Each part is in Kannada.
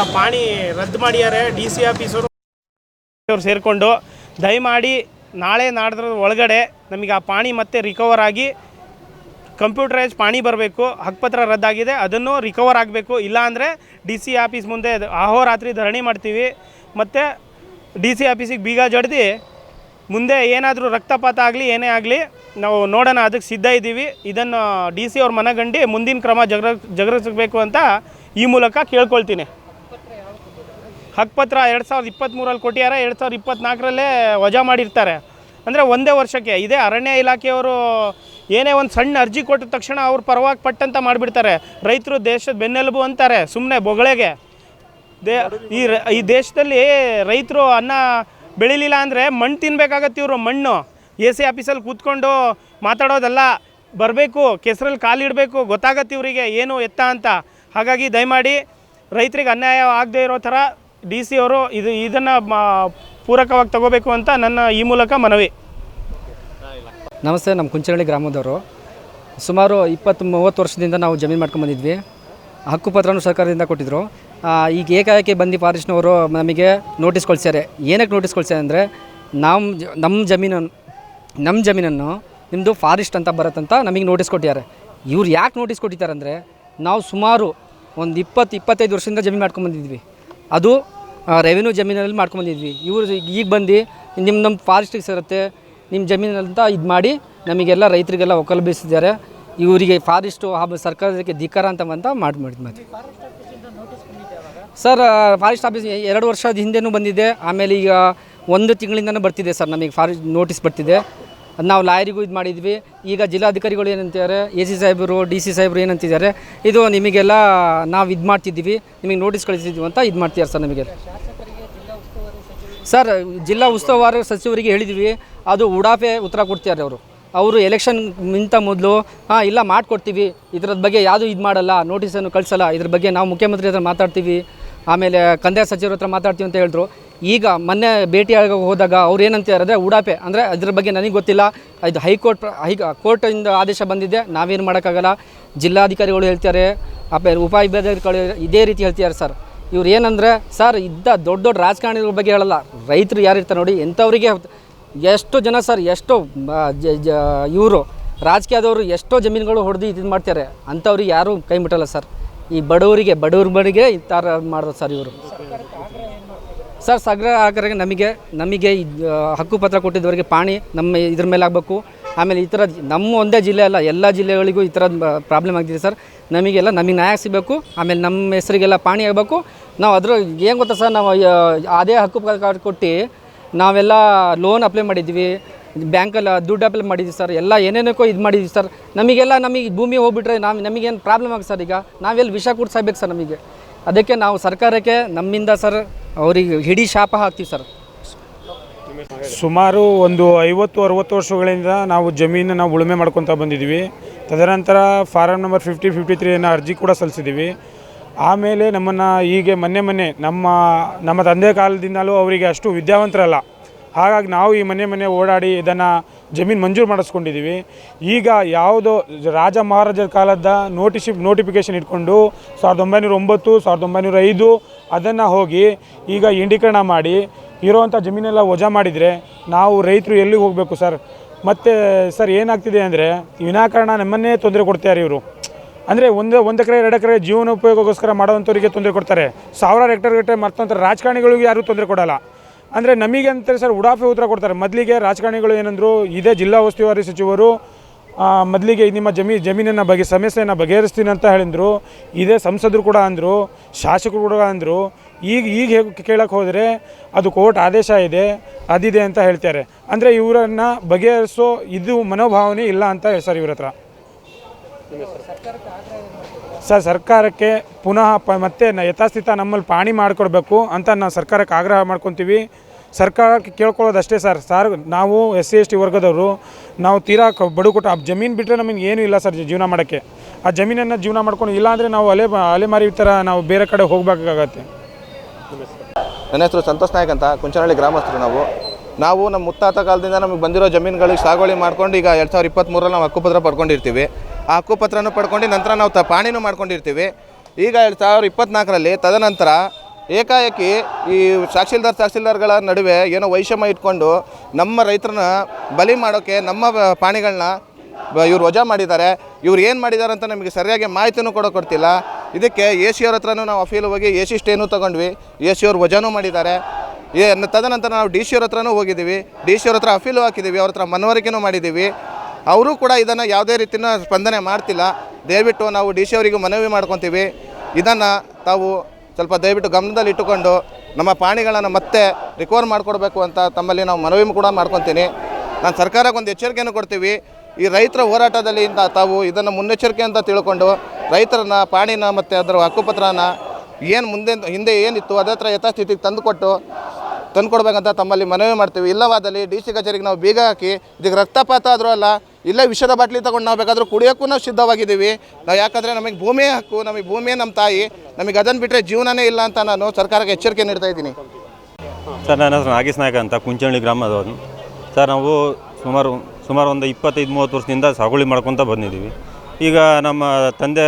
ಆ ಪಾಣಿ ರದ್ದು ಮಾಡ್ಯಾರೆ ಡಿ ಸಿ ಆಫೀಸರು ಅವ್ರು ಸೇರಿಕೊಂಡು ದಯಮಾಡಿ ನಾಳೆ ನಾಡ್ದ್ರ ಒಳಗಡೆ ನಮಗೆ ಆ ಪಾಣಿ ಮತ್ತೆ ರಿಕವರ್ ಆಗಿ ಕಂಪ್ಯೂಟರೈಸ್ ಪಾಣಿ ಬರಬೇಕು. ಹಕ್ಕುಪತ್ರ ರದ್ದಾಗಿದೆ. ಅದನ್ನು ರಿಕವರ್ ಆಗಬೇಕು. ಇಲ್ಲಾಂದರೆ ಡಿ ಸಿ ಆಫೀಸ್ ಮುಂದೆ ಅಹೋರಾತ್ರಿ ಧರಣಿ ಮಾಡ್ತೀವಿ. ಮತ್ತು ಡಿ ಸಿ ಆಫೀಸಿಗೆ ಬೀಗ ಜಡ್ದು ಮುಂದೆ ಏನಾದರೂ ರಕ್ತಪಾತ ಆಗಲಿ, ಏನೇ ಆಗಲಿ ನಾವು ನೋಡೋಣ. ಅದಕ್ಕೆ ಸಿದ್ಧ ಇದ್ದೀವಿ. ಇದನ್ನು ಡಿ ಸಿ ಅವ್ರ ಮನಗಂಡು ಮುಂದಿನ ಕ್ರಮ ಜಗ್ರ, ಜಗರಿಸಬೇಕು ಅಂತ ಈ ಮೂಲಕ ಕೇಳ್ಕೊಳ್ತೀನಿ. ಹಕ್ಕುಪತ್ರ ಎರಡು ಸಾವಿರದ ಇಪ್ಪತ್ತ್ಮೂರಲ್ಲಿ ಕೊಟ್ಟಿದ್ದಾರೆ, ಎರಡು ಸಾವಿರದ ಇಪ್ಪತ್ತ್ನಾಲ್ಕರಲ್ಲೇ ವಜಾ ಮಾಡಿರ್ತಾರೆ. ಅಂದರೆ ಒಂದೇ ವರ್ಷಕ್ಕೆ ಇದೇ ಅರಣ್ಯ ಇಲಾಖೆಯವರು ಏನೇ ಒಂದು ಸಣ್ಣ ಅರ್ಜಿ ಕೊಟ್ಟ ತಕ್ಷಣ ಅವ್ರು ಪರವಾಗಿ ಪಟ್ಟಂತ ಮಾಡಿಬಿಡ್ತಾರೆ. ರೈತರು ದೇಶದ ಬೆನ್ನೆಲುಬು ಅಂತಾರೆ ಸುಮ್ಮನೆ ಬೊಗಳೆಗೆ. ದೇ ಈ ಈ ದೇಶದಲ್ಲಿ ರೈತರು ಅನ್ನ ಬೆಳಿಲಿಲ್ಲ ಅಂದರೆ ಮಣ್ಣು ತಿನ್ಬೇಕಾಗತ್ತೆ ಇವರು, ಮಣ್ಣು. ಎ ಸಿ ಆಫೀಸಲ್ಲಿ ಕೂತ್ಕೊಂಡು ಮಾತಾಡೋದಲ್ಲ, ಬರಬೇಕು ಕೆಸರಲ್ಲಿ ಕಾಲಿಡಬೇಕು ಗೊತ್ತಾಗತ್ತೆ ಇವರಿಗೆ ಏನು ಎತ್ತ ಅಂತ. ಹಾಗಾಗಿ ದಯಮಾಡಿ ರೈತರಿಗೆ ಅನ್ಯಾಯ ಆಗದೇ ಇರೋ ಥರ ಡಿ ಸಿ ಅವರು ಇದು ಇದನ್ನು ಪೂರಕವಾಗಿ ತಗೋಬೇಕು ಅಂತ ನನ್ನ ಈ ಮೂಲಕ ಮನವಿ. ನಮಸ್ತೆ, ನಮ್ಮ ಕುಂಚನಹಳ್ಳಿ ಗ್ರಾಮದವರು. ಸುಮಾರು ಇಪ್ಪತ್ತು ಮೂವತ್ತು ವರ್ಷದಿಂದ ನಾವು ಜಮೀನು ಮಾಡ್ಕೊಂಡು ಬಂದಿದ್ವಿ. ಹಕ್ಕುಪತ್ರನೂ ಸರ್ಕಾರದಿಂದ ಕೊಟ್ಟಿದ್ದರು ಈಗ ಏಕಾಏಕಿ ಬಂದು ಫಾರೆಸ್ಟ್ನವರು ನಮಗೆ ನೋಟಿಸ್ ಕೊಡ್ಸ್ಯಾರೆ ಏನಕ್ಕೆ ನೋಟಿಸ್ ಕೊಡ್ಸ್ಯಾರೆ ಅಂದರೆ ನಮ್ಮ ನಮ್ಮ ಜಮೀನನ್ನು ನಮ್ಮ ಜಮೀನನ್ನು ನಿಮ್ಮದು ಫಾರೆಸ್ಟ್ ಅಂತ ಬರುತ್ತಂತ ನಮಗೆ ನೋಟಿಸ್ ಕೊಟ್ಟಿದ್ದಾರೆ ಇವ್ರು ಯಾಕೆ ನೋಟಿಸ್ ಕೊಟ್ಟಿದ್ದಾರೆ ಅಂದರೆ, ನಾವು ಸುಮಾರು ಒಂದು ಇಪ್ಪತ್ತು, ಇಪ್ಪತ್ತೈದು ವರ್ಷದಿಂದ ಜಮೀನು ಮಾಡ್ಕೊಂಡು ಬಂದಿದ್ವಿ. ಅದು ರೆವಿನ್ಯೂ ಜಮೀನಲ್ಲಿ ಮಾಡ್ಕೊಂಬಂದಿದ್ವಿ. ಇವರು ಈಗ ಬಂದು ನಿಮ್ಮ ನಮ್ಮ ಫಾರೆಸ್ಟಿಗೆ ಸೇರುತ್ತೆ ನಿಮ್ಮ ಜಮೀನಂತ ಇದು ಮಾಡಿ ನಮಗೆಲ್ಲ ರೈತರಿಗೆಲ್ಲ ಒಕ್ಕಲು ಬೀಸಿದ್ದಾರೆ ಇವರಿಗೆ ಫಾರೆಸ್ಟು ಹಾಗೂ ಸರ್ಕಾರಕ್ಕೆ ಧಿಕ್ಕಾರ ಅಂತ ಬಂತ ಮಾಡಿ ಮತ್ತೆ ಸರ್ ಫಾರೆಸ್ಟ್ ಆಫೀಸ್ ಎರಡು ವರ್ಷದ ಹಿಂದೆನೂ ಬಂದಿದೆ. ಆಮೇಲೆ ಈಗ ಒಂದು ತಿಂಗಳಿಂದನೂ ಬರ್ತಿದೆ ಸರ್ ನಮಗೆ ಫಾರೆಸ್ಟ್ ನೋಟಿಸ್ ಬರ್ತಿದೆ. ಅದ್ ನಾವು ಲಾಯರಿಗೂ ಇದು ಮಾಡಿದ್ವಿ. ಈಗ ಜಿಲ್ಲಾಧಿಕಾರಿಗಳು ಏನಂತಿದ್ದಾರೆ, ಎ ಸಿ ಸಾಹೇಬರು, ಡಿ ಸಿ ಸಾಹೇಬರು ಏನಂತಿದ್ದಾರೆ, ಇದು ನಿಮಗೆಲ್ಲ ನಾವು ಇದು ಮಾಡ್ತಿದ್ದೀವಿ, ನಿಮಗೆ ನೋಟಿಸ್ ಕಳಿಸಿದ್ದೀವಿ ಅಂತ ಇದು ಮಾಡ್ತಿದ್ದಾರೆ ಸರ್ ನಮಗೆ. ಸರ್, ಜಿಲ್ಲಾ ಉಸ್ತುವಾರಿ ಸಚಿವರಿಗೆ ಹೇಳಿದ್ವಿ, ಅದು ಉಡಾಫೆ ಉತ್ತರ ಕೊಡ್ತಿದ್ದಾರೆ ಅವರು. ಅವರು ಎಲೆಕ್ಷನ್ ನಿಂತ ಮೊದಲು, ಹಾಂ, ಇಲ್ಲ ಮಾಡಿಕೊಡ್ತೀವಿ, ಇದ್ರದ ಬಗ್ಗೆ ಯಾವುದು ಇದು ಮಾಡಲ್ಲ, ನೋಟಿಸನ್ನು ಕಳಿಸಲ್ಲ, ಇದ್ರ ಬಗ್ಗೆ ನಾವು ಮುಖ್ಯಮಂತ್ರಿ ಹತ್ರ ಮಾತಾಡ್ತೀವಿ. ಆಮೇಲೆ ಕಂದಾಯ ಸಚಿವರ ಹತ್ರ ಮಾತಾಡ್ತೀವಿ ಅಂತ ಹೇಳಿದ್ರು. ಈಗ ಮೊನ್ನೆ ಭೇಟಿಯಾಗ ಹೋದಾಗ ಅವ್ರು ಏನಂತಾರೆ ಅಂದರೆ ಉಡಾಪೆ. ಅಂದರೆ ಅದ್ರ ಬಗ್ಗೆ ನನಗೆ ಗೊತ್ತಿಲ್ಲ. ಇದು ಹೈಕೋರ್ಟ್ ಹೈ ಕೋರ್ಟಿಂದ ಆದೇಶ ಬಂದಿದೆ. ನಾವೇನು ಮಾಡೋಕ್ಕಾಗಲ್ಲ. ಜಿಲ್ಲಾಧಿಕಾರಿಗಳು ಹೇಳ್ತಾರೆ. ಆಮೇಲೆ ಉಪಾಧಿಕಾರಿಗಳು ಇದೇ ರೀತಿ ಹೇಳ್ತಿದ್ದಾರೆ ಸರ್. ಇವ್ರು ಏನಂದರೆ ಸರ್, ಇದ್ದ ದೊಡ್ಡ ದೊಡ್ಡ ರಾಜಕಾರಣಿಗಳ ಬಗ್ಗೆ ಹೇಳಲ್ಲ. ರೈತರು ಯಾರಿರ್ತಾರೆ ನೋಡಿ, ಎಂಥವ್ರಿಗೆ ಎಷ್ಟು ಜನ ಸರ್, ಎಷ್ಟು ಇವರು ರಾಜಕೀಯದವರು ಎಷ್ಟೋ ಜಮೀನುಗಳು ಹೊಡೆದು ಇದು ಮಾಡ್ತಾರೆ. ಅಂಥವ್ರಿಗೆ ಯಾರೂ ಕೈ ಮುಟ್ಟಲ್ಲ ಸರ್. ಈ ಬಡವರಿಗೆ ಬಡವ್ರ ಬಡಿಗೆ ಈ ಥರ ಮಾಡೋದು ಸರ್ ಇವರು. ಸರ್, ಸಗ್ರ ಆಗರಿಗೆ ನಮಗೆ ನಮಗೆ ಹಕ್ಕುಪತ್ರ ಕೊಟ್ಟಿದ್ದವರಿಗೆ ಪಾಣಿ, ನಮ್ಮ ಇದ್ರ ಮೇಲೆ ಆಗಬೇಕು. ಆಮೇಲೆ ಈ ಥರ ನಮ್ಮ ಒಂದೇ ಜಿಲ್ಲೆ ಅಲ್ಲ, ಎಲ್ಲ ಜಿಲ್ಲೆಗಳಿಗೂ ಈ ಥರ ಪ್ರಾಬ್ಲಮ್ ಆಗ್ತಿದೆ ಸರ್. ನಮಗೆಲ್ಲ, ನಮಗೆ ನ್ಯಾಯ ಸಿಗಬೇಕು ಆಮೇಲೆ ನಮ್ಮ ಹೆಸರಿಗೆಲ್ಲ ಪಾಣಿ ಆಗಬೇಕು. ನಾವು ಅದ್ರ, ಏನು ಗೊತ್ತಾ ಸರ್, ನಾವು ಅದೇ ಹಕ್ಕು ಕಾರ್ಡ್ ಕೊಟ್ಟು ನಾವೆಲ್ಲ ಲೋನ್ ಅಪ್ಲೈ ಮಾಡಿದ್ವಿ. ಬ್ಯಾಂಕಲ್ಲಿ ದುಡ್ಡು ಅಪ್ಲೈ ಮಾಡಿದ್ದೀವಿ ಸರ್. ಎಲ್ಲ ಏನೇನಕ್ಕೋ ಇದು ಮಾಡಿದ್ದೀವಿ ಸರ್. ನಮಗೆಲ್ಲ ನಮಗೆ ಭೂಮಿ ಹೋಗ್ಬಿಟ್ರೆ ನಾವು ನಮಗೇನು ಪ್ರಾಬ್ಲಮ್ ಆಗುತ್ತೆ ಸರ್ ಈಗ? ನಾವೆಲ್ಲಿ ವಿಷ ಕೊಡ್ಸಬೇಕು ಸರ್ ನಮಗೆ? ಅದಕ್ಕೆ ನಾವು ಸರ್ಕಾರಕ್ಕೆ, ನಮ್ಮಿಂದ ಸರ್ ಅವರಿಗೆ ಹಿಡಿ ಶಾಪ ಹಾಕ್ತೀವಿ ಸರ್. ಸುಮಾರು ಒಂದು ಐವತ್ತು, ಅರುವತ್ತು ವರ್ಷಗಳಿಂದ ನಾವು ಜಮೀನನ್ನು ಉಳುಮೆ ಮಾಡ್ಕೊತ ಬಂದಿದ್ದೀವಿ. ತದನಂತರ ಫಾರಂ ನಂಬರ್ ಫಿಫ್ಟಿ ಫಿಫ್ಟಿ ತ್ರೀಯನ್ನು ಅರ್ಜಿ ಕೂಡ ಸಲ್ಲಿಸಿದ್ದೀವಿ. ಆಮೇಲೆ ನಮ್ಮನ್ನು ಹೀಗೆ ಮೊನ್ನೆ ಮೊನ್ನೆ ನಮ್ಮ ನಮ್ಮ ತಂದೆ ಕಾಲದಿಂದಲೂ ಅವರಿಗೆ ಅಷ್ಟು ವಿದ್ಯಾವಂತರಲ್ಲ. ಹಾಗಾಗಿ ನಾವು ಈ ಮನೆ ಮನೆ ಓಡಾಡಿ ಇದನ್ನು ಜಮೀನು ಮಂಜೂರು ಮಾಡಿಸ್ಕೊಂಡಿದ್ದೀವಿ. ಈಗ ಯಾವುದೋ ರಾಜ ಮಹಾರಾಜರ ಕಾಲದ ನೋಟಿಸಿ ನೋಟಿಫಿಕೇಷನ್ ಇಟ್ಕೊಂಡು ಸಾವಿರದ ಒಂಬೈನೂರ ಒಂಬತ್ತು, ಸಾವಿರದ ಒಂಬೈನೂರ ಐದು ಅದನ್ನು ಹೋಗಿ ಈಗ ಇಂಡೀಕರಣ ಮಾಡಿ ಇರೋವಂಥ ಜಮೀನೆಲ್ಲ ವಜಾ ಮಾಡಿದರೆ ನಾವು ರೈತರು ಎಲ್ಲಿಗೆ ಹೋಗಬೇಕು ಸರ್ ಮತ್ತು ಸರ್ ಏನಾಗ್ತಿದೆ ಅಂದರೆ ವಿನಾಕಾರಣ ನಮ್ಮನ್ನೇ ತೊಂದರೆ ಕೊಡ್ತಾರೆ ಇವರು. ಅಂದರೆ ಒಂದು ಒಂದು ಎಕರೆ, ಎರಡು ಎಕರೆ ಜೀವನ ಉಪಯೋಗಕ್ಕೋಸ್ಕರ ಮಾಡೋವಂಥವ್ರಿಗೆ ತೊಂದರೆ ಕೊಡ್ತಾರೆ. ಸಾವಿರಾರು ಹೆಕ್ಟರ್ ಗಟ್ಟೆ ಮರ್ತಂಥ ರಾಜಕಾರಣಿಗಳಿಗೂ ಯಾರೂ ತೊಂದರೆ ಕೊಡಲ್ಲ. ಅಂದರೆ ನಮಗೆ ಅಂತಾರೆ ಸರ್, ಉಡಾಫೆ ಉತ್ತರ ಕೊಡ್ತಾರೆ. ಮೊದಲಿಗೆ ರಾಜಕಾರಣಿಗಳು ಏನಂದರು, ಇದೇ ಜಿಲ್ಲಾ ಉಸ್ತುವಾರಿ ಸಚಿವರು ಮೊದಲಿಗೆ ನಿಮ್ಮ ಜಮೀ, ಜಮೀನನ್ನು ಬಗೆ, ಸಮಸ್ಯೆಯನ್ನು ಬಗೆಹರಿಸ್ತೀನಿ ಅಂತ ಹೇಳಿದ್ರು. ಇದೇ ಸಂಸದರು ಕೂಡ ಅಂದರು, ಶಾಸಕರು ಕೂಡ ಅಂದರು. ಈಗ ಈಗ ಹೇಗೆ ಕೇಳಕ್ಕೆ ಹೋದರೆ, ಅದು ಕೋರ್ಟ್ ಆದೇಶ ಇದೆ, ಅದಿದೆ ಅಂತ ಹೇಳ್ತಾರೆ. ಅಂದರೆ ಇವರನ್ನು ಬಗೆಹರಿಸೋ ಇದು ಮನೋಭಾವನೆ ಇಲ್ಲ ಅಂತ ಸರ್ ಇವ್ರ ಹತ್ರ. ಸರ್, ಸರ್ಕಾರಕ್ಕೆ ಪುನಃ ಮತ್ತೆ ಯಥಾಸ್ಥಿತ ನಮ್ಮಲ್ಲಿ ಪಾಣಿ ಮಾಡಿಕೊಡ್ಬೇಕು ಅಂತ ನಾವು ಸರ್ಕಾರಕ್ಕೆ ಆಗ್ರಹ ಮಾಡ್ಕೊತೀವಿ. ಸರ್ಕಾರಕ್ಕೆ ಕೇಳ್ಕೊಳ್ಳೋದಷ್ಟೇ ಸರ್. ಸರ್, ನಾವು ಎಸ್ ಸಿ, ಎಸ್ ಟಿ ವರ್ಗದವರು, ನಾವು ತೀರಾ ಕ- ಬಡು ಕೊಟ್ಟು ಆ ಜಮೀನು ಬಿಟ್ಟರೆ ನಮಗೆ ಏನೂ ಇಲ್ಲ ಸರ್ ಜೀವನ ಮಾಡೋಕ್ಕೆ. ಆ ಜಮೀನನ್ನು ಜೀವನ ಮಾಡ್ಕೊಂಡು ಇಲ್ಲಾಂದರೆ ನಾವು ಅಲೆ, ಅಲೆಮಾರಿ ಥರ ನಾವು ಬೇರೆ ಕಡೆ ಹೋಗಬೇಕಾಗತ್ತೆ. ನನ್ನ ಹೆಸರು ಸಂತೋಷ್ ನಾಯಕ್ ಅಂತ, ಕುಂಚನಹಳ್ಳಿ ಗ್ರಾಮಸ್ಥರು ನಾವು. ನಾವು ನಮ್ಮ ಮುತ್ತಾತ ಕಾಲದಿಂದ ನಮಗೆ ಬಂದಿರೋ ಜಮೀನುಗಳಿಗೆ ಸಾಗುವಳಿ ಮಾಡ್ಕೊಂಡು ಈಗ ಎರಡು ಸಾವಿರದ ಇಪ್ಪತ್ತ್ಮೂರಲ್ಲಿ ನಾವು ಹಕ್ಕುಪತ್ರ ಪಡ್ಕೊಂಡಿರ್ತೀವಿ. ಆ ಹಕ್ಕುಪತ್ರನೂ ಪಡ್ಕೊಂಡು ನಂತರ ನಾವು ತ, ಪಾಣಿನೂ ಮಾಡ್ಕೊಂಡಿರ್ತೀವಿ. ಈಗ ಎರಡು ಸಾವಿರದ ಇಪ್ಪತ್ತ್ನಾಲ್ಕರಲ್ಲಿ ತದನಂತರ ಏಕಾಏಕಿ ಈ ತಹಸೀಲ್ದಾರ್ ತಹಸೀಲ್ದಾರ್ಗಳ ನಡುವೆ ಏನೋ ವೈಷಮ್ಯ ಇಟ್ಕೊಂಡು ನಮ್ಮ ರೈತರನ್ನ ಬಲಿ ಮಾಡೋಕ್ಕೆ ನಮ್ಮ ಪ್ರಾಣಿಗಳನ್ನ ಇವ್ರು ವಜಾ ಮಾಡಿದ್ದಾರೆ. ಇವ್ರು ಏನು ಮಾಡಿದ್ದಾರೆ ಅಂತ ನಮಗೆ ಸರಿಯಾಗಿ ಮಾಹಿತಿನೂ ಕೂಡ ಕೊಡ್ತಿಲ್ಲ. ಇದಕ್ಕೆ ಎ ಸಿ ಅವ್ರ ಹತ್ರನೂ ನಾವು ಅಫೀಲ್ ಹೋಗಿ ಎ ಸಿ ಸ್ಟೇನೂ ತೊಗೊಂಡ್ವಿ. ಎ ಸಿ ಅವ್ರು ವಜಾನೂ ಮಾಡಿದ್ದಾರೆ. ಏ ತದನಂತರ ನಾವು ಡಿ ಸಿ ಅವ್ರ ಹತ್ರನೂ ಹೋಗಿದ್ದೀವಿ. ಡಿ ಸಿ ಅವ್ರ ಹತ್ರ ಅಫೀಲು ಹಾಕಿದ್ದೀವಿ. ಅವ್ರ ಹತ್ರ ಮನವರಿಕೆನೂ ಮಾಡಿದ್ದೀವಿ. ಅವರು ಕೂಡ ಇದನ್ನು ಯಾವುದೇ ರೀತಿಯ ಸ್ಪಂದನೆ ಮಾಡ್ತಿಲ್ಲ. ದಯವಿಟ್ಟು ನಾವು ಡಿ ಸಿ ಅವರಿಗೂ ಮನವಿ ಮಾಡ್ಕೊತೀವಿ. ಇದನ್ನು ತಾವು ಸ್ವಲ್ಪ ದಯವಿಟ್ಟು ಗಮನದಲ್ಲಿ ಇಟ್ಟುಕೊಂಡು ನಮ್ಮ ಪ್ರಾಣಿಗಳನ್ನು ಮತ್ತೆ ರಿಕವರ್ ಮಾಡಿಕೊಡ್ಬೇಕು ಅಂತ ತಮ್ಮಲ್ಲಿ ನಾವು ಮನವಿ ಕೂಡ ಮಾಡ್ಕೊತೀನಿ. ನಾನು ಸರ್ಕಾರಕ್ಕೆ ಒಂದು ಎಚ್ಚರಿಕೆಯನ್ನು ಕೊಡ್ತೀವಿ. ಈ ರೈತರ ಹೋರಾಟದಲ್ಲಿ ಇಂದ ತಾವು ಇದನ್ನು ಮುನ್ನೆಚ್ಚರಿಕೆ ಅಂತ ತಿಳ್ಕೊಂಡು ರೈತರನ್ನ, ಪಾಣಿನ ಮತ್ತು ಅದರ ಹಕ್ಕುಪತ್ರನ ಏನು ಮುಂದೆ, ಹಿಂದೆ ಏನಿತ್ತು, ಅದೇ ಥರ ಯಥಾಸ್ಥಿತಿಗೆ ತಂದುಕೊಟ್ಟು ತಂದುಕೊಡ್ಬೇಕಂತ ತಮ್ಮಲ್ಲಿ ಮನವಿ ಮಾಡ್ತೀವಿ. ಇಲ್ಲವಾದಲ್ಲಿ ಡಿ ಸಿ ಕಚೇರಿಗೆ ನಾವು ಬೀಗ ಹಾಕಿ, ಇದಕ್ಕೆ ರಕ್ತಪಾತ ಆದರೂ ಅಲ್ಲ ಇಲ್ಲೇ ವಿಷದ ಬಾಟ್ಲಿ ತಗೊಂಡು ನಾವು ಬೇಕಾದರೂ ಕುಡಿಯೋಕ್ಕೂ ನಾವು ಸಿದ್ಧವಾಗಿದ್ದೀವಿ. ನಾವು ಯಾಕಂದರೆ ನಮಗೆ ಭೂಮಿಯೇ ಹಕ್ಕು, ನಮಗೆ ಭೂಮಿಯೇ ನಮ್ಮ ತಾಯಿ, ನಮಗೆ ಅದನ್ನು ಬಿಟ್ಟರೆ ಜೀವನನೇ ಇಲ್ಲ ಅಂತ ನಾನು ಸರ್ಕಾರಕ್ಕೆ ಎಚ್ಚರಿಕೆ ನೀಡ್ತಾ ಇದ್ದೀನಿ. ಸರ್, ನನ್ನ ಹೆಸರು ನಾಗೇಶ್ ನಾಯಕ ಅಂತ ಕುಂಚಳ್ಳಿ ಗ್ರಾಮದವನು ಸರ್, ನಾವು ಸುಮಾರು ಸುಮಾರು ಒಂದು ಇಪ್ಪತ್ತೈದು, ಮೂವತ್ತು ವರ್ಷದಿಂದ ಸಾಗುವಳಿ ಮಾಡ್ಕೊತ ಬಂದಿದ್ದೀವಿ. ಈಗ ನಮ್ಮ ತಂದೆ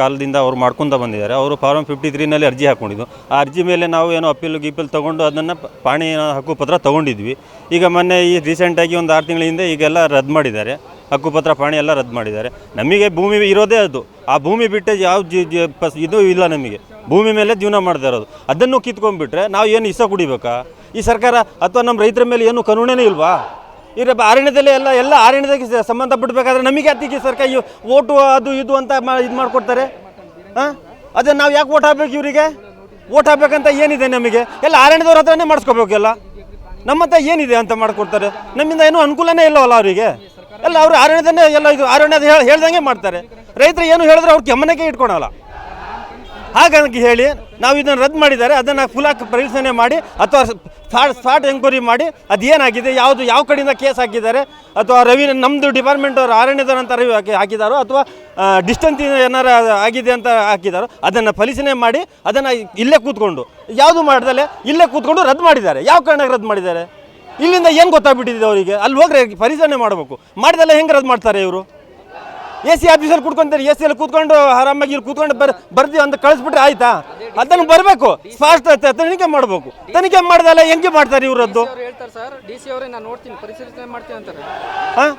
ಕಾಲದಿಂದ ಅವ್ರು ಮಾಡ್ಕೊತ ಬಂದಿದ್ದಾರೆ. ಅವರು ಫಾರಮ್ ಫಿಫ್ಟಿ ತ್ರೀನಲ್ಲಿ ಅರ್ಜಿ ಹಾಕ್ಕೊಂಡಿದ್ದು ಆ ಅರ್ಜಿ ಮೇಲೆ ನಾವು ಏನೋ ಅಪ್ಪೀಲ್ ಗಿಪ್ಪೀಲ್ ತೊಗೊಂಡು ಅದನ್ನು ಪಾಣಿ ಹಕ್ಕುಪತ್ರ ತೊಗೊಂಡಿದ್ವಿ. ಈಗ ಮೊನ್ನೆ ಈ ರೀಸೆಂಟಾಗಿ ಒಂದು ಆರು ತಿಂಗಳ ಹಿಂದೆ ಈಗೆಲ್ಲ ರದ್ದು ಮಾಡಿದ್ದಾರೆ. ಹಕ್ಕುಪತ್ರ ಪಾಣಿ ಎಲ್ಲ ರದ್ದು ಮಾಡಿದ್ದಾರೆ. ನಮಗೆ ಭೂಮಿ ಇರೋದೇ ಅದು. ಆ ಭೂಮಿ ಬಿಟ್ಟೆ ಯಾವ ಜಿ ಇದು ಇಲ್ಲ ನಮಗೆ. ಭೂಮಿ ಮೇಲೆ ಜೀವನ ಮಾಡ್ತಾ ಇರೋದು. ಅದನ್ನು ಕಿತ್ಕೊಂಡ್ಬಿಟ್ರೆ ನಾವು ಏನು ಇಸ ಕುಡಿಬೇಕಾ? ಈ ಸರ್ಕಾರ ಅಥವಾ ನಮ್ಮ ರೈತರ ಮೇಲೆ ಏನು ಕಾನೂನೇ ಇಲ್ವಾ? ಈಗ ಅರಣ್ಯದಲ್ಲಿ ಎಲ್ಲ ಎಲ್ಲ ಅರಣ್ಯದಾಗೆ ಸಂಬಂಧ ಬಿಡಬೇಕಾದ್ರೆ ನಮಗೆ ಅದಕ್ಕೆ ಸರ್ಕಾರ ಓಟು ಅದು ಇದು ಅಂತ ಮಾ ಇದು ಮಾಡಿಕೊಡ್ತಾರೆ? ಹಾಂ? ಅದೇ ನಾವು ಯಾಕೆ ಓಟ್ ಹಾಕ್ಬೇಕು ಇವರಿಗೆ? ಓಟ್ ಹಾಕ್ಬೇಕಂತ ಏನಿದೆ ನಮಗೆ? ಎಲ್ಲ ಅರಣ್ಯದವ್ರ ಹತ್ರನೇ ಮಾಡಿಸ್ಕೋಬೇಕು ಎಲ್ಲ. ನಮ್ಮ ಹತ್ರ ಏನಿದೆ ಅಂತ ಮಾಡಿಕೊಡ್ತಾರೆ. ನಮ್ಮಿಂದ ಏನೂ ಅನುಕೂಲನೇ ಇಲ್ಲವಲ್ಲ ಅವರಿಗೆ? ಎಲ್ಲ ಅವರು ಅರಣ್ಯದನ್ನೇ ಎಲ್ಲ ಇದು ಅರಣ್ಯದ ಹೇಳಿ ಹೇಳ್ದಂಗೆ ಮಾಡ್ತಾರೆ. ರೈತರು ಏನು ಹೇಳಿದ್ರೆ ಅವ್ರು ಗಮನಕ್ಕೆ ಇಟ್ಕೊಳಲ್ಲ. ಹಾಗಾಗಿ ಹೇಳಿ ನಾವು ಇದನ್ನು ರದ್ದು ಮಾಡಿದ್ದಾರೆ. ಅದನ್ನು ಫುಲಾಗಿ ಪರಿಶೀಲನೆ ಮಾಡಿ ಅಥವಾ ಸ್ಪಾಟ್ ಸ್ಪಾಟ್ ಎಂಕ್ವೈರಿ ಮಾಡಿ ಅದು ಏನಾಗಿದೆ ಯಾವುದು, ಯಾವ ಕಡೆಯಿಂದ ಕೇಸ್ ಹಾಕಿದ್ದಾರೆ, ಅಥವಾ ರವಿ ನಮ್ಮದು ಡಿಪಾರ್ಟ್ಮೆಂಟ್ ಅವರು ಅರಣ್ಯದವ್ರು ಅಂತ ರವಿ ಹಾಕಿ, ಹಾಕಿದಾರೋ ಅಥವಾ ಡಿಸ್ಟೆನ್ಸ್ ಏನಾರು ಆಗಿದೆ ಅಂತ ಹಾಕಿದಾರೋ ಅದನ್ನು ಪರಿಶೀಲನೆ ಮಾಡಿ ಅದನ್ನು ಇಲ್ಲೇ ಕೂತ್ಕೊಂಡು, ಯಾವುದು ಮಾಡ್ದಲೆ ಇಲ್ಲೇ ಕೂತ್ಕೊಂಡು ರದ್ದು ಮಾಡಿದ್ದಾರೆ. ಯಾವ ಕಾರಣಕ್ಕೆ ರದ್ದು ಮಾಡಿದ್ದಾರೆ? ಇಲ್ಲಿಂದ ಏನು ಗೊತ್ತಾಗ್ಬಿಟ್ಟಿದೆ ಅವರಿಗೆ? ಅಲ್ಲಿ ಹೋಗ್ರೆ ಪರಿಶೀಲನೆ ಮಾಡಬೇಕು. ಮಾಡಿದಲ್ಲ ಹೆಂಗೆ ರದ್ದು ಮಾಡ್ತಾರೆ ಇವರು? ಎ ಸಿ ಆಫೀಸಲ್ಲಿ ಕೂತ್ಕೊಂತಾರೆ ಎ ಸಿಯಲ್ಲಿ ಕೂತ್ಕೊಂಡು ಆರಾಮಾಗಿ ಇಲ್ಲಿ ಕೂತ್ಕೊಂಡು ಬರ್ ಬರ್ದಿ ಅಂತ ಕಳಿಸ್ಬಿಟ್ರೆ ಆಯ್ತಾ? ಅದನ್ನು ಬರಬೇಕು ಫಾಸ್ಟ್ ತನಿಖೆ ಮಾಡಬೇಕು. ತನಿಖೆ ಮಾಡ್ದಲ್ಲ ಹೆಂಗೆ ಮಾಡ್ತಾರೆ ಇವರದ್ದು?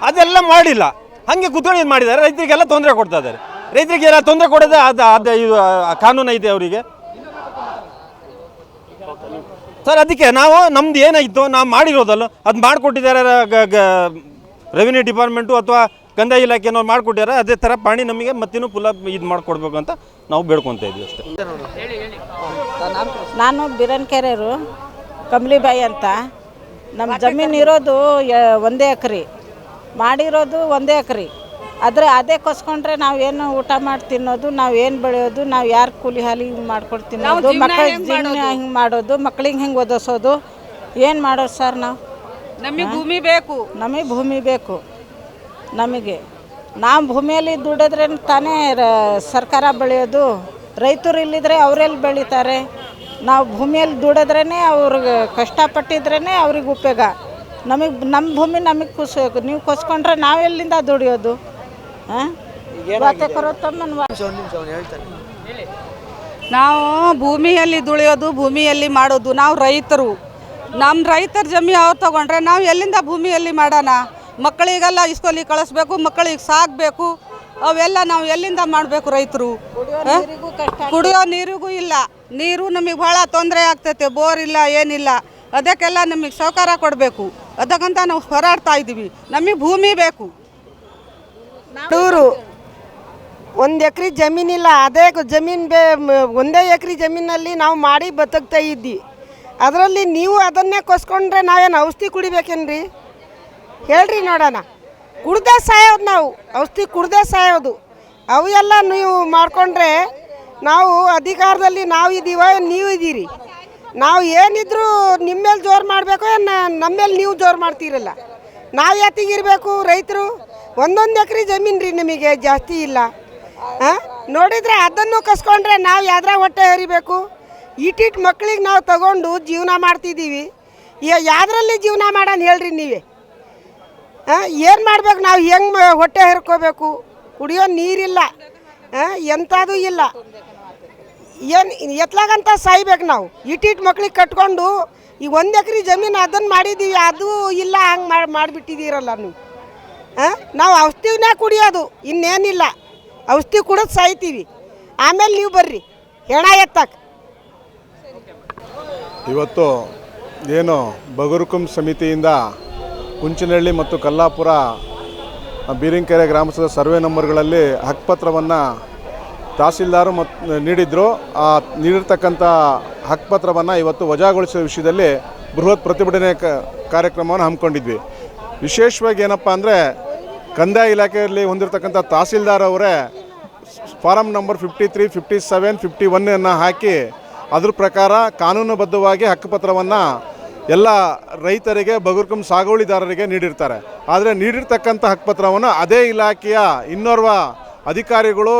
ಅದೆಲ್ಲ ಮಾಡಿಲ್ಲ. ಹಂಗೆ ಕೂತ್ಕೊಂಡು ಇದು ಮಾಡಿದ್ದಾರೆ. ರೈತರಿಗೆಲ್ಲ ತೊಂದರೆ ಕೊಡ್ತಾ ಇದ್ದಾರೆ. ರೈತರಿಗೆ ಎಲ್ಲ ತೊಂದರೆ ಕೊಡೋದೇ ಅದು ಅದು ಕಾನೂನು ಐತೆ ಅವರಿಗೆ. ಸರ್ ಅದಕ್ಕೆ ನಾವು ನಮ್ದು ಏನಾಯಿತು? ನಾವು ಮಾಡಿರೋದಲ್ಲ. ಅದು ಮಾಡಿಕೊಟ್ಟಿದ್ದಾರೆ ರೆವಿನ್ಯೂ ಡಿಪಾರ್ಟ್ಮೆಂಟು ಅಥವಾ ಕಂದಾಯ ಇಲಾಖೆನವ್ರು ಮಾಡಿಕೊಟ್ಟಾರ ಅದೇ ಥರ ಪಾಣಿ ನಮಗೆ ಮತ್ತಿನ್ನೂ ಪುಲ ಇದು ಮಾಡಿಕೊಡ್ಬೇಕು ಅಂತ ನಾವು ಬೇಡ್ಕೊತಾ ಇದ್ವಿ ಅಷ್ಟೇ. ನಾನು ಬಿರನ್ಕೆರೆರು ಕಮಲಿಬಾಯಿ ಅಂತ. ನಮ್ಮ ಜಮೀನು ಇರೋದು ಒಂದೇ ಎಕರೆ. ಮಾಡಿರೋದು ಒಂದೇ ಎಕರೆ. ಆದರೆ ಅದೇ ಕೊಸ್ಕೊಂಡ್ರೆ ನಾವು ಏನು ಊಟ ಮಾಡಿ ತಿನ್ನೋದು ನಾವು ಏನು ಬೆಳೆಯೋದು ನಾವು ಯಾರು ಕೂಲಿ ಹಾಲಿ ಮಾಡ್ಕೊಡ್ ತಿನ್ನೋದು ಮಕ್ಕಳಿಗೆ ಜೀವನ ಹಿಂಗೆ ಮಾಡೋದು? ಮಕ್ಳಿಗೆ ಹಿಂಗೆ ಓದಿಸೋದು ಏನು ಮಾಡೋದು ಸರ್ ನಾವು? ನಮಗೆ ಭೂಮಿ ಬೇಕು. ನಮಗೆ ಭೂಮಿ ಬೇಕು. ನಮಗೆ. ನಾವು ಭೂಮಿಯಲ್ಲಿ ದುಡಿದ್ರೆ ತಾನೇ ರ- ಸರ್ಕಾರ ಬೆಳೆಯೋದು. ರೈತರು ಇಲ್ಲಿದ್ರೆ ಅವರೆಲ್ಲಿ ಬೆಳೀತಾರೆ. ನಾವು ಭೂಮಿಯಲ್ಲಿ ದುಡಿದ್ರೇ ಅವ್ರಿಗೆ ಕಷ್ಟಪಟ್ಟಿದ್ರೇ ಅವ್ರಿಗೆ ಉಪಯೋಗ. ನಮಗೆ ನಮ್ಮ ಭೂಮಿ ನಮಗೆ ಕುಸ್ ನೀವು ಕೊಸ್ಕೊಂಡ್ರೆ ನಾವೆಲ್ಲಿಂದ ದುಡಿಯೋದು? ಹಾಂ ಬಾತೆ ಕರೋ ತಮ್ಮನ್ ನಾವು ಭೂಮಿಯಲ್ಲಿ ದುಳಿಯೋದು ಭೂಮಿಯಲ್ಲಿ ಮಾಡೋದು. ನಾವು ರೈತರು. ನಮ್ಮ ರೈತರ ಜಮೀನು ಅವ್ರು ತಗೊಂಡ್ರೆ ನಾವು ಎಲ್ಲಿಂದ ಭೂಮಿಯಲ್ಲಿ ಮಾಡೋಣ? ಮಕ್ಕಳಿಗೆಲ್ಲ ಇಸ್ಕೂಲಿಗೆ ಕಳಿಸ್ಬೇಕು ಮಕ್ಕಳಿಗೆ ಸಾಕಬೇಕು. ಅವೆಲ್ಲ ನಾವು ಎಲ್ಲಿಂದ ಮಾಡಬೇಕು ರೈತರು? ಕುಡಿಯೋ ನೀರಿಗೂ ಇಲ್ಲ. ನೀರು ನಮಗೆ ಭಾಳ ತೊಂದರೆ ಆಗ್ತೈತೆ ಬೋರ್ ಇಲ್ಲ ಏನಿಲ್ಲ. ಅದಕ್ಕೆಲ್ಲ ನಮಗೆ ಸಹಕಾರ ಕೊಡಬೇಕು. ಅದಕ್ಕಂತ ನಾವು ಹೋರಾಡ್ತಾ ಇದ್ದೀವಿ. ನಮಗೆ ಭೂಮಿ ಬೇಕು. ಟೂರು ಒಂದು ಎಕರೆ ಜಮೀನಿಲ್ಲ ಅದೇ ಜಮೀನು ಬೇ ಒಂದೇ ಎಕರೆ ಜಮೀನಲ್ಲಿ ನಾವು ಮಾಡಿ ಬದುಕ್ತಾ ಇದ್ವಿ. ಅದರಲ್ಲಿ ನೀವು ಅದನ್ನೇ ಕೊಸ್ಕೊಂಡ್ರೆ ನಾವೇನು ಔಷಧಿ ಕುಡಿಬೇಕೇನ್ರಿ? ಹೇಳ್ರಿ ನೋಡೋಣ. ಕುಡ್ದೇ ಸಾಯೋದು ನಾವು. ಔಷಧಿ ಕುಡ್ದೇ ಸಾಯೋದು. ಅವು ಎಲ್ಲ ನೀವು ಮಾಡಿಕೊಂಡ್ರೆ ನಾವು ಅಧಿಕಾರದಲ್ಲಿ ನಾವು ಇದ್ದೀವ ನೀವು ಇದ್ದೀರಿ ನಾವು ಏನಿದ್ರು ನಿಮ್ಮ ಮೇಲೆ ಜೋರು ಮಾಡಬೇಕು ನಮ್ಮ ಮೇಲೆ ನೀವು ಜೋರು ಮಾಡ್ತೀರಲ್ಲ? ನಾವು ಯಾತಿಗಿರಬೇಕು ರೈತರು? ಒಂದೊಂದು ಎಕರೆ ಜಮೀನು ರೀ ನಿಮಗೆ ಜಾಸ್ತಿ ಇಲ್ಲ. ಹಾಂ ನೋಡಿದರೆ ಅದನ್ನು ಕಸ್ಕೊಂಡ್ರೆ ನಾವು ಯಾವ್ದ್ರ ಹೊಟ್ಟೆ ಹರಿಬೇಕು? ಇಟ್ಟಿಟ್ಟು ಮಕ್ಕಳಿಗೆ ನಾವು ತಗೊಂಡು ಜೀವನ ಮಾಡ್ತಿದ್ದೀವಿ. ಯಾವುದ್ರಲ್ಲಿ ಜೀವನ ಮಾಡೋಣ ಹೇಳ್ರಿ ನೀವೇ? ಏನು ಮಾಡ್ಬೇಕು? ನಾವು ಹೆಂಗೆ ಹೊಟ್ಟೆ ಹೆರ್ಕೋಬೇಕು? ಕುಡಿಯೋ ನೀರಿಲ್ಲ. ಹಾಂ ಎಂಥದ್ದು ಇಲ್ಲ. ಏನು, ಎತ್ಲಾಗಂತ ಸಾಯ್ಬೇಕು ನಾವು? ಇಟ್ಟಿಟ್ಟು ಮಕ್ಳಿಗೆ ಕಟ್ಕೊಂಡು ಈ ಒಂದು ಎಕರೆ ಜಮೀನು ಅದನ್ನು ಮಾಡಿದ್ದೀವಿ ಅದು ಇಲ್ಲ, ಹಂಗೆ ಮಾಡಿ ಮಾಡಿಬಿಟ್ಟಿದ್ದೀರಲ್ಲ ನೀವು. ಹಾಂ ನಾವು ಔಷಧಿನೇ ಕುಡಿಯೋದು, ಇನ್ನೇನಿಲ್ಲ. ಔಷಧಿ ಕುಡಿದು ಸಾಯ್ತೀವಿ. ಆಮೇಲೆ ನೀವು ಬರ್ರಿ. ಹೆಣ ಎತ್ತಕ್ಕೆ ಇವತ್ತು ಏನು ಬಗರುಕುಂ ಸಮಿತಿಯಿಂದ ಕುಂಚನಹಳ್ಳಿ ಮತ್ತು ಕಲ್ಲಾಪುರ ಬೀರಿಂಕೆರೆ ಗ್ರಾಮಸ್ಥರ ಸರ್ವೆ ನಂಬರ್ಗಳಲ್ಲಿ ಹಕ್ಕುಪತ್ರವನ್ನು ತಹಸೀಲ್ದಾರು ಮತ್ತು ನೀಡಿದ್ರು. ಆ, ನೀಡಿರ್ತಕ್ಕಂಥ ಹಕ್ಕುಪತ್ರವನ್ನು ಇವತ್ತು ವಜಾಗೊಳಿಸುವ ವಿಷಯದಲ್ಲಿ ಬೃಹತ್ ಪ್ರತಿಭಟನೆ ಕಾರ್ಯಕ್ರಮವನ್ನು ಹಮ್ಮಿಕೊಂಡಿದ್ವಿ. ವಿಶೇಷವಾಗಿ ಏನಪ್ಪ ಅಂದರೆ ಕಂದಾಯ ಇಲಾಖೆಯಲ್ಲಿ ಹೊಂದಿರತಕ್ಕಂಥ ತಹಸೀಲ್ದಾರ್ ಅವರೇ form number fifty three, fifty seven, fifty ಒನ್ನನ್ನು ಹಾಕಿ ಅದ್ರ ಪ್ರಕಾರ ಕಾನೂನುಬದ್ಧವಾಗಿ ಹಕ್ಕುಪತ್ರವನ್ನು ಎಲ್ಲ ರೈತರಿಗೆ, ಬಗುರ್ಕಂ ಸಾಗುವಳಿದಾರರಿಗೆ ನೀಡಿರ್ತಾರೆ. ಆದರೆ ನೀಡಿರ್ತಕ್ಕಂಥ ಹಕ್ಕುಪತ್ರವನ್ನು ಅದೇ ಇಲಾಖೆಯ ಇನ್ನೋರ್ವ ಅಧಿಕಾರಿಗಳು,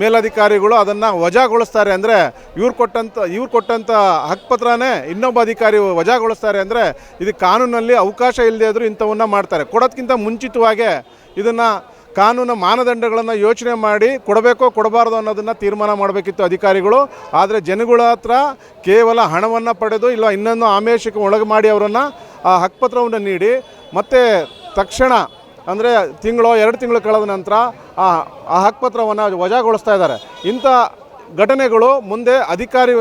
ಮೇಲಧಿಕಾರಿಗಳು ಅದನ್ನು ವಜಾಗೊಳಿಸ್ತಾರೆ ಅಂದರೆ ಇವ್ರು ಕೊಟ್ಟಂಥ ಇವ್ರು ಕೊಟ್ಟಂಥ ಹಕ್ಕುಪತ್ರನೇ ಇನ್ನೊಬ್ಬ ಅಧಿಕಾರಿ ವಜಾಗೊಳಿಸ್ತಾರೆ ಅಂದರೆ ಇದು ಕಾನೂನಲ್ಲಿ ಅವಕಾಶ ಇಲ್ಲದೆ ಇದ್ದರೂ ಇಂಥವನ್ನ ಮಾಡ್ತಾರೆ. ಕೊಡೋದಕ್ಕಿಂತ ಮುಂಚಿತವಾಗೇ ಇದನ್ನು ಕಾನೂನು ಮಾನದಂಡಗಳನ್ನು ಯೋಚನೆ ಮಾಡಿ ಕೊಡಬೇಕೋ ಕೊಡಬಾರ್ದು ಅನ್ನೋದನ್ನು ತೀರ್ಮಾನ ಮಾಡಬೇಕಿತ್ತು ಅಧಿಕಾರಿಗಳು. ಆದರೆ ಜನಗಳ ಹತ್ರ ಕೇವಲ ಹಣವನ್ನು ಪಡೆದು ಇಲ್ಲ ಇನ್ನೊಂದು ಆಮೇಶಕ್ಕೆ ಒಳಗೆ ಮಾಡಿ ಅವರನ್ನು ಆ ಹಕ್ಕುಪತ್ರವನ್ನು ನೀಡಿ. ಮತ್ತು ತಕ್ಷಣ ಅಂದರೆ ತಿಂಗಳು ಎರಡು ತಿಂಗಳು ಕಳೆದ ನಂತರ ಆ ಆ ಹಕ್ಕುಪತ್ರವನ್ನು ವಜಾಗೊಳಿಸ್ತಾ ಇದ್ದಾರೆ. ಇಂಥ ಘಟನೆಗಳು ಮುಂದೆ ಅಧಿಕಾರಿ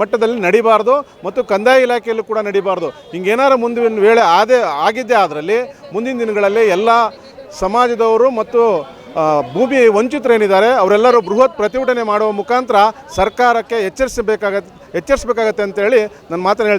ಮಟ್ಟದಲ್ಲಿ ನಡಿಬಾರ್ದು ಮತ್ತು ಕಂದಾಯ ಇಲಾಖೆಯಲ್ಲೂ ಕೂಡ ನಡಿಬಾರ್ದು. ಹಿಂಗೇನಾರು ಮುಂದಿನ ವೇಳೆ ಆದೇ, ಆಗಿದ್ದೇ ಅದರಲ್ಲಿ ಮುಂದಿನ ದಿನಗಳಲ್ಲಿ ಎಲ್ಲ ಸಮಾಜದವರು ಮತ್ತು ಭೂಮಿ ವಂಚಿತರೇನಿದ್ದಾರೆ, ಅವರೆಲ್ಲರೂ ಬೃಹತ್ ಪ್ರತಿಭಟನೆ ಮಾಡುವ ಮುಖಾಂತರ ಸರ್ಕಾರಕ್ಕೆ ಎಚ್ಚರಿಸಬೇಕಾಗತ್ತೆ ಎಚ್ಚರಿಸಬೇಕಾಗತ್ತೆ ಅಂತೇಳಿ ನನ್ನ ಮಾತನ್ನು ಹೇಳ್ತೀನಿ.